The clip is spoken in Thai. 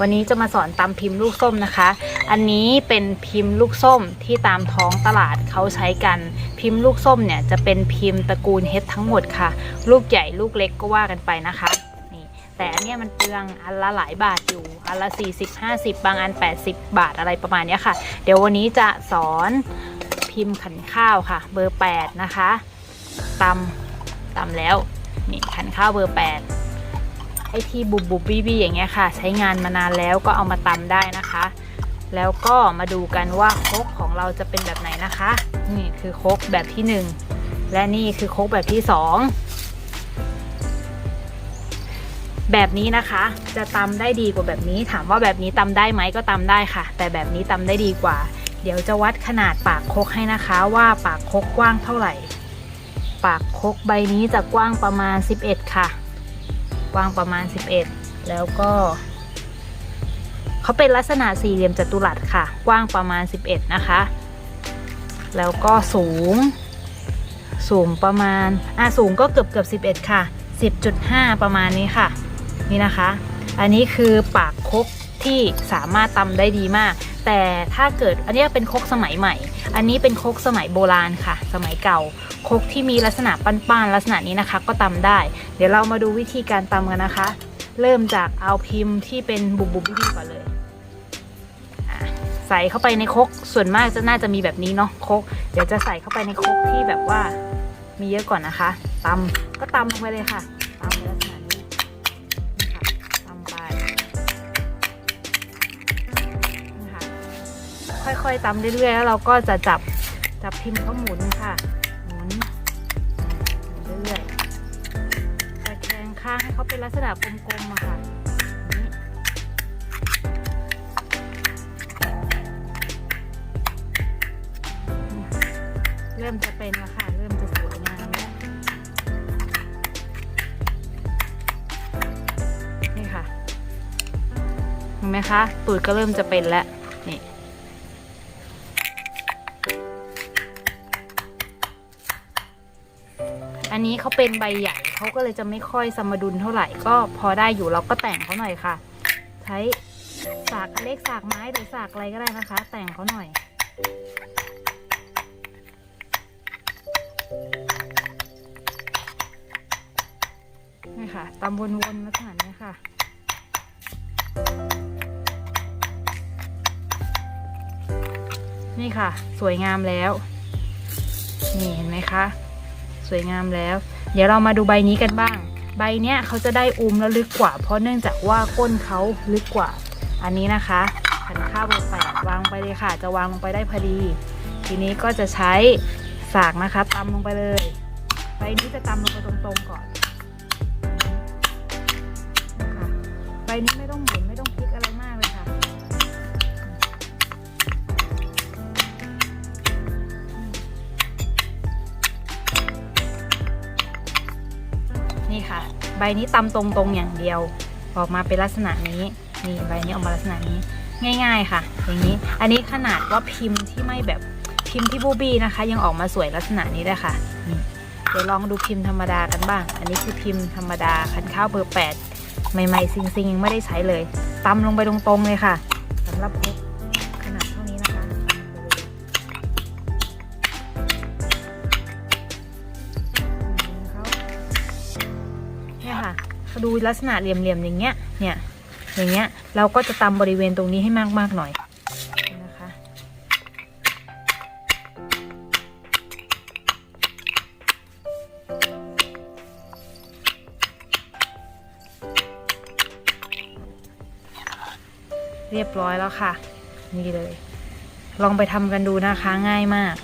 วันนี้จะมาสอนตำพิมพ์ลูกส้มนะคะ อันนี้เป็นพิมพ์ลูกส้มที่ตามท้องตลาดเขาใช้กัน พิมพ์ลูกส้มเนี่ยจะเป็นพิมพ์ตระกูลเฮดทั้งหมดค่ะ ลูกใหญ่ลูกเล็กก็ว่ากันไปนะคะนี่แต่อันเนี้ยมันเปลืองอันละหลายบาทอยู่ อันละ 40 50 บางอัน 80 บาทอะไรประมาณนี้ค่ะ เดี๋ยววันนี้จะสอนพิมพ์ขันข้าวค่ะ เบอร์ 8 นะคะตำตำแล้วนี่ขันข้าวเบอร์ 8 ไอที่บุบบุบบี้บี้อย่างเงี้ยค่ะ ใช้งานมานานแล้วก็เอามาตำได้นะคะ แล้วก็มาดูกันว่าโคกของเราจะเป็นแบบไหนนะคะ นี่คือโคกแบบที่หนึ่งและนี่คือโคกแบบที่สองแบบนี้นะคะ จะตำได้ดีกว่าแบบนี้ ถามว่าแบบนี้ตำได้ไหมก็ตำได้ค่ะ แต่แบบนี้ตำได้ดีกว่า เดี๋ยวจะวัดขนาดปากโคกให้นะคะ ว่าปากโคกกว้างเท่าไหร่ ปากโคกใบนี้จะกว้างประมาณ 11 ค่ะ กว้างประมาณ 11 แล้วก็ เขาเป็นลักษณะสี่เหลี่ยมจัตุรัสค่ะ กว้างประมาณ 11 นะคะ แล้วก็สูง สูงประมาณ อะ สูงก็เกือบเกือบ11 ค่ะ 10.5 ประมาณนี้ค่ะ นี่นะคะ อันนี้คือปากคกที่สามารถตำได้ดีมาก แต่ถ้าเกิดอันนี้เป็นคกสมัยใหม่ อันนี้เป็นคกสมัยโบราณค่ะ สมัยเก่าคกที่มีลักษณะปั้นๆลักษณะนี้นะคะ ก็ตำได้ เดี๋ยวเรามาดูวิธีการตำกันนะคะ เริ่มจากเอาพิมพ์ที่เป็นบุบบุบบี้ก่อนเลยใส่เข้าไปในคกส่วนมากจะน่าจะมีแบบนี้เนาะคกเดี๋ยวจะใส่เข้าไปในคกที่แบบว่ามีเยอะก่อนนะคะตำก็ตำลงไปเลยค่ะ ค่อยๆตำเรื่อยๆแล้วเราก็จะจับจับพิมพ์เขาหมุนค่ะ หมุนเรื่อยๆตะแคงข้างให้เขาเป็นลักษณะกลมๆอะค่ะเริ่มจะเป็นแล้วค่ะ เริ่มจะสวยงามแล้วนี่ค่ะ เห็นไหมคะ ตูดก็เริ่มจะเป็นแล้ว อันนี้เขาเป็นใบใหญ่เขาก็เลยจะไม่ค่อยสมดุลเท่าไหร่ก็พอได้อยู่เราก็แต่งเขาหน่อยค่ะ ใช้สากเล็กสากไม้หรือสากอะไรก็ได้นะคะ แต่งเขาหน่อย นี่ค่ะตำวนๆลักษณะนี้ค่ะนี่ค่ะ สวยงามแล้ว นี่เห็นไหมคะ สวยงามแล้ว เดี๋ยวเรามาดูใบนี้กันบ้าง ใบเนี้ยเขาจะได้อุ้มแล้วลึกกว่า เพราะเนื่องจากว่าก้นเขาลึกกว่า อันนี้นะคะขันข้าวเบอร์แปดวางไปเลยค่ะ จะวางลงไปได้พอดี ทีนี้ก็จะใช้สากนะคะตำลงไปเลยใบนี้จะตำลงไปตรงๆก่อนใบนี้ไม่ต้องหมุน นี่ค่ะ ใบนี้ตำตรงๆอย่างเดียว ออกมาเป็นลักษณะนี้นี่ใบนี้ออกมาลักษณะนี้ง่าย ๆค่ะ อย่างนี้อันนี้ขนาดว่าพิมพ์ที่ไม่แบบพิมพ์ที่บูบี้นะคะ ยังออกมาสวยลักษณะนี้เลยค่ะนี่เดี๋ยวลองดูพิมพ์ธรรมดากันบ้าง อันนี้คือพิมพ์ธรรมดาคันข้าวเบอร์แปดใหม่ๆซิงซิงๆยังไม่ได้ใช้เลยตำลงไปตรงๆเลยค่ะสำหรับ ดูลักษณะเหลี่ยมๆอย่างเงี้ย เนี่ย อย่างเงี้ย เราก็จะตำบริเวณตรงนี้ให้มากๆหน่อยนะคะเรียบร้อยแล้วค่ะ นี่เลย ลองไปทำกันดูนะคะง่ายมาก